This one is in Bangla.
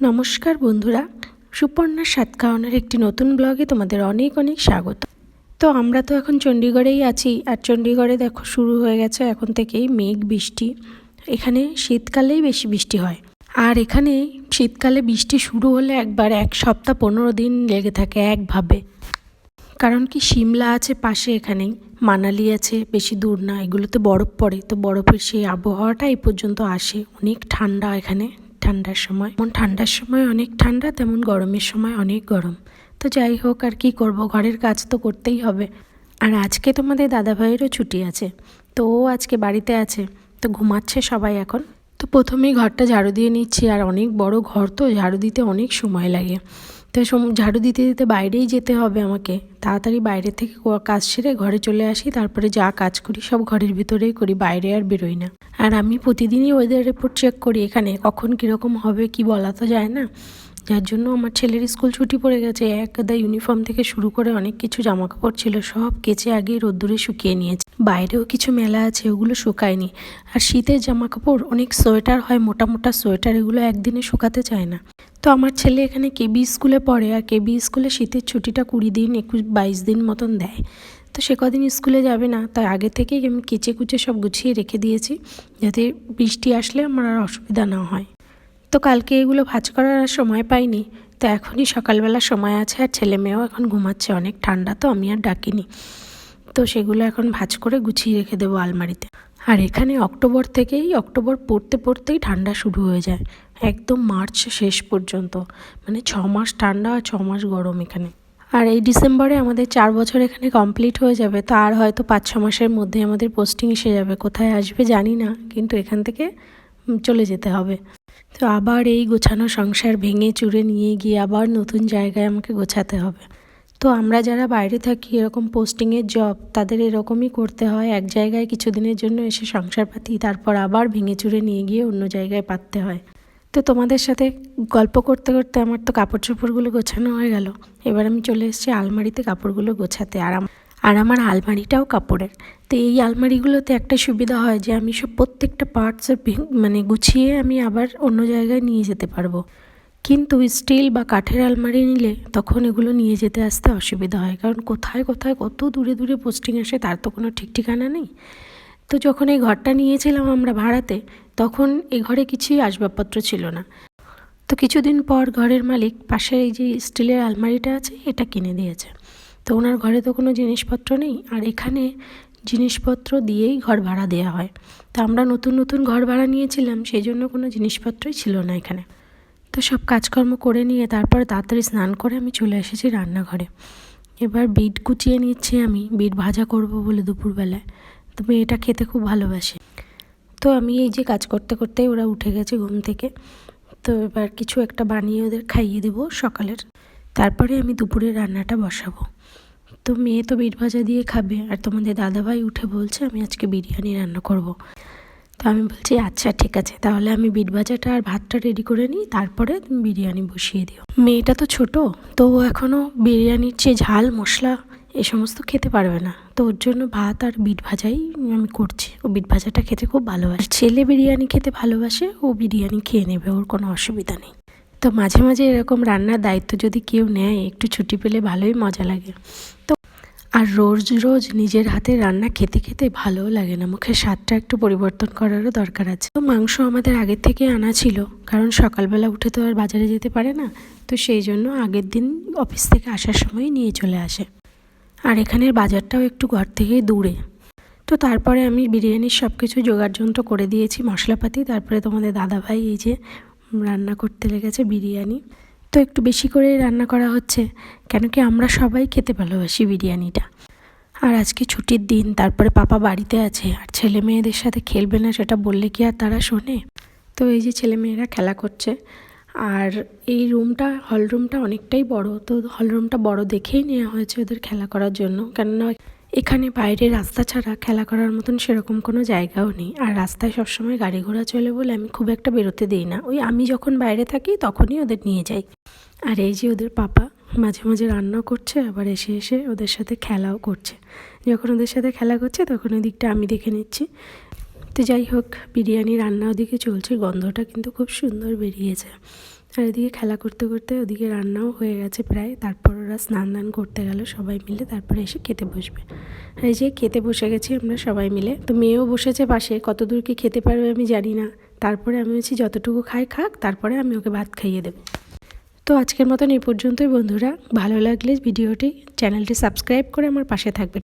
নমস্কার বন্ধুরা সুপর্ণার সাত একটি নতুন ব্লগে তোমাদের অনেক অনেক স্বাগত। তো আমরা তো এখন চণ্ডীগড়েই আছি, আর চণ্ডীগড়ে দেখো শুরু হয়ে গেছে এখন থেকেই মেঘ, বৃষ্টি। এখানে শীতকালেই বেশি বৃষ্টি হয়। আর এখানে শীতকালে বৃষ্টি শুরু হলে একবার এক সপ্তাহ পনেরো দিন লেগে থাকে একভাবে। কারণ কি সিমলা আছে পাশে এখানেই, মানালি আছে বেশি দূর না, এগুলোতে বরফ পড়ে, তো বরফের সেই আবহাওয়াটা এই পর্যন্ত আসে, অনেক ঠান্ডা এখানে। ঠান্ডার সময়। যেমন ঠান্ডার সময় অনেক ঠান্ডা, তেমন গরমের সময় অনেক গরম। তো যাই হোক, আর কি করব? ঘরের কাজ তো করতেই হবে। আর আজকে তোমাদের দাদা ভাইয়েরও ছুটি আছে। তো ও আজকে বাড়িতে আছে। তো ঘুমাচ্ছে সবাই এখন। তো প্রথমেই ঘরটা ঝাড়ু দিয়ে নিচ্ছি। আর অনেক বড় ঘর তো, ঝাড়ু দিতে অনেক সময় লাগে। তো ঝাড়ু দিতে দিতে বাইরেই যেতে হবে আমাকে। তাড়াতাড়ি বাইরে থেকে কাজ সেরে ঘরে চলে আসি, তারপরে যা কাজ করি সব ঘরের ভিতরেই করি, বাইরে আর বেরোই না। আর আমি প্রতিদিনই ওয়েদার রিপোর্ট চেক করি এখানে, কখন কীরকম হবে কি বলা তো যায় না। যার জন্য আমার ছেলের স্কুল ছুটি পড়ে গেছে। এক একদা ইউনিফর্ম থেকে শুরু করে অনেক কিছু জামা কাপড় ছিল, সব কেচে আগে রোদ্দুরে শুকিয়ে নিয়েছে। বাইরেও কিছু মেলা আছে, ওগুলো শুকায়নি। আর শীতের জামা কাপড় অনেক সোয়েটার হয়, মোটা মোটা সোয়েটার, এগুলো একদিনে শুকাতে চায় না। তো আমার ছেলে এখানে কেবি স্কুলে পড়ে, আর কেবি স্কুলে শীতের ছুটিটা কুড়ি দিন, একুশ, বাইশ দিন মতন দেয়। তো সে কদিন স্কুলে যাবে না তাই আগে থেকেই আমি কেচে কুচে সব গুছিয়ে রেখে দিয়েছি, যাতে বৃষ্টি আসলে আমার আর অসুবিধা না হয়। তো কালকে এগুলো ভাজ করার আর সময় পাইনি। তো এখনই সকালবেলা সময় আছে আর ছেলে মেয়েও এখন ঘুমাচ্ছে, অনেক ঠান্ডা তো, আমি আর ডাকিনি। তো সেগুলো এখন ভাজ করে গুছিয়ে রেখে দেবো আলমারিতে। আর এখানে অক্টোবর থেকেই, অক্টোবর পড়তে পড়তেই ঠান্ডা শুরু হয়ে যায়। একদম মার্চ শেষ পর্যন্ত। মানে ছ মাস ঠান্ডা আর ছ মাস গরম এখানে। আর এই ডিসেম্বরে আমাদের চার বছর এখানে কমপ্লিট হয়ে যাবে। তো আর হয়তো পাঁচ ছ মাসের মধ্যে আমাদের পোস্টিং এসে যাবে। কোথায় আসবে জানি না, কিন্তু এখান থেকে চলে যেতে হবে। তো আবার এই গোছানো সংসার ভেঙে চুরে নিয়ে গিয়ে আবার নতুন জায়গায় আমাকে গোছাতে হবে। তো আমরা যারা বাইরে থাকি, এরকম পোস্টিংয়ের জব তাদের এরকমই করতে হয়। এক জায়গায় কিছুদিনের জন্য এসে সংসার পাতি তারপর আবার ভেঙে চুরে নিয়ে গিয়ে অন্য জায়গায় পাততে হয়। তো তোমাদের সাথে গল্প করতে করতে আমার তো কাপড় চোপড়গুলো গোছানো হয়ে গেল। এবার আমি চলে এসেছি আলমারিতে কাপড়গুলো গোছাতে। আর আর আমার আলমারিটাও কাপড়ের। তো এই আলমারিগুলোতে একটা সুবিধা হয় যে, আমি সব প্রত্যেকটা পার্টস মানে গুছিয়ে আমি আবার অন্য জায়গায় নিয়ে যেতে পারব। কিন্তু স্টিল বা কাঠের আলমারি নিলে তখন এগুলো নিয়ে যেতে আসতে অসুবিধা হয়। কারণ কোথায় কোথায় কত দূরে দূরে পোস্টিং আসে তার তো কোনো ঠিক ঠিকানা নেই। তো যখন এই ঘরটা নিয়েছিলাম আমরা ভাড়াতে, তখন এই ঘরে কিছুই আসবাবপত্র ছিল না। তো কিছুদিন পর ঘরের মালিক পাশে এই যে স্টিলের আলমারিটা আছে, এটা কিনে দিয়েছে। তো ওনার ঘরে তো কোনো জিনিসপত্র নেই, আর এখানে জিনিসপত্র দিয়েই ঘর ভাড়া দেওয়া হয়। তো আমরা নতুন নতুন ঘর ভাড়া নিয়েছিলাম, সেই জন্য কোনো জিনিসপত্রই ছিল না এখানে। তো সব কাজকর্ম করে নিয়ে তারপর তাড়াতাড়ি স্নান করে আমি চলে এসেছি রান্নাঘরে। এবার বিট কুচিয়ে নিচ্ছি আমি, বিট ভাজা করব বলে দুপুরবেলায়। তো মেয়েটা খেতে খুব ভালোবাসে। তো আমি এই যে কাজ করতে করতে ওরা উঠে গেছে ঘুম থেকে। তো এবার কিছু একটা বানিয়ে ওদের খাইয়ে দেবো সকালের। তারপরে আমি দুপুরে রান্নাটা বসাবো। তো মেয়ে তো বিট ভাজা দিয়ে খাবে আর তোমাদের দাদাভাই উঠে বলছে, আমি আজকে বিরিয়ানি রান্না করব। তো আমি বলছি আচ্ছা ঠিক আছে। তাহলে আমি বিট ভাজাটা আর ভাতটা রেডি করে নিই, তারপরে তুমি বিরিয়ানি বসিয়ে দিও। মেয়েটা তো ছোট, তো ও এখনও বিরিয়ানির যে ঝাল, মশলা এ সমস্ত খেতে পারবে না। তো ওর জন্য ভাত আর বিট ভাজাই আমি করছি। ও বিট ভাজাটা খেতে খুব ভালোবাসে। ছেলে বিরিয়ানি খেতে ভালোবাসে, ও বিরিয়ানি খেয়ে নেবে, ওর কোনো অসুবিধা নেই। তো মাঝে মাঝে এরকম রান্নার দায়িত্ব যদি কেউ নেয়, একটু ছুটি পেলে ভালোই মজা লাগে। তো আর রোজ রোজ নিজের হাতে রান্না খেতে খেতে ভালোও লাগে না, মুখের স্বাদটা একটু পরিবর্তন করারও দরকার আছে। তো মাংস আমাদের আগের থেকে আনা ছিল, কারণ সকালবেলা উঠে তো আর বাজারে যেতে পারে না, তো সেই জন্য আগের দিন অফিস থেকে আসার সময় নিয়ে চলে আসে। আর এখানের বাজারটাও একটু ঘর থেকে দূরে। তো তারপরে আমি বিরিয়ানির সব কিছু জোগাড় যন্ত্র করে দিয়েছি, মশলাপাতি, তারপরে তোমাদের দাদাভাই এই যে রান্না করতে লেগেছে বিরিয়ানি। তো একটু বেশি করে রান্না করা হচ্ছে, কেন কি আমরা সবাই খেতে ভালোবাসি বিরিয়ানিটা। আর আজকে ছুটির দিন, তারপরে পাপা বাড়িতে আছে, আর ছেলে মেয়েদের সাথে খেলবে না সেটা বললে কি আর তারা শোনে? তো এই যে ছেলে মেয়েরা খেলা করছে, আর এই রুমটা, হল রুমটা অনেকটাই বড়, তো হল রুমটা বড় দেখেই নেওয়া হয়েছে ওদের খেলা করার জন্য। কেননা এখানে বাইরে রাস্তা ছাড়া খেলা করার মতন সেরকম কোনো জায়গাও নেই। আর রাস্তায় সবসময় গাড়ি ঘোড়া চলে বলে আমি খুব একটা বেরোতে দিই না। ওই আমি যখন বাইরে থাকি তখনই ওদের নিয়ে যাই। আর এই যে ওদের পাপা মাঝে মাঝে রান্নাও করছে, আবার এসে এসে ওদের সাথে খেলাও করছে। যখন ওদের সাথে খেলা করছে তখন ওই দিকটা আমি দেখে নিচ্ছি। তো যাই হোক, বিরিয়ানি রান্না ওদিকে চলছে, গন্ধটা কিন্তু খুব সুন্দর বেরিয়েছে। আর এদিকে খেলা করতে করতে ওদিকে রান্নাও হয়ে গেছে প্রায়। তারপর ওরা স্নান দান করতে গেল সবাই মিলে, তারপরে এসে খেতে বসবে। আর এই যে খেতে বসে গেছি আমরা সবাই মিলে। তো মেয়েও বসেছে পাশে, কত দূর কি খেতে পারবে আমি জানি না। তারপরে আমি বলছি, যতটুকু খাই খাক, তারপরে আমি ওকে ভাত খাইয়ে দেবো। তো আজকের মতন এই পর্যন্তই বন্ধুরা। ভালো লাগলে ভিডিওটি, চ্যানেলটি সাবস্ক্রাইব করে আমার পাশে থাকবে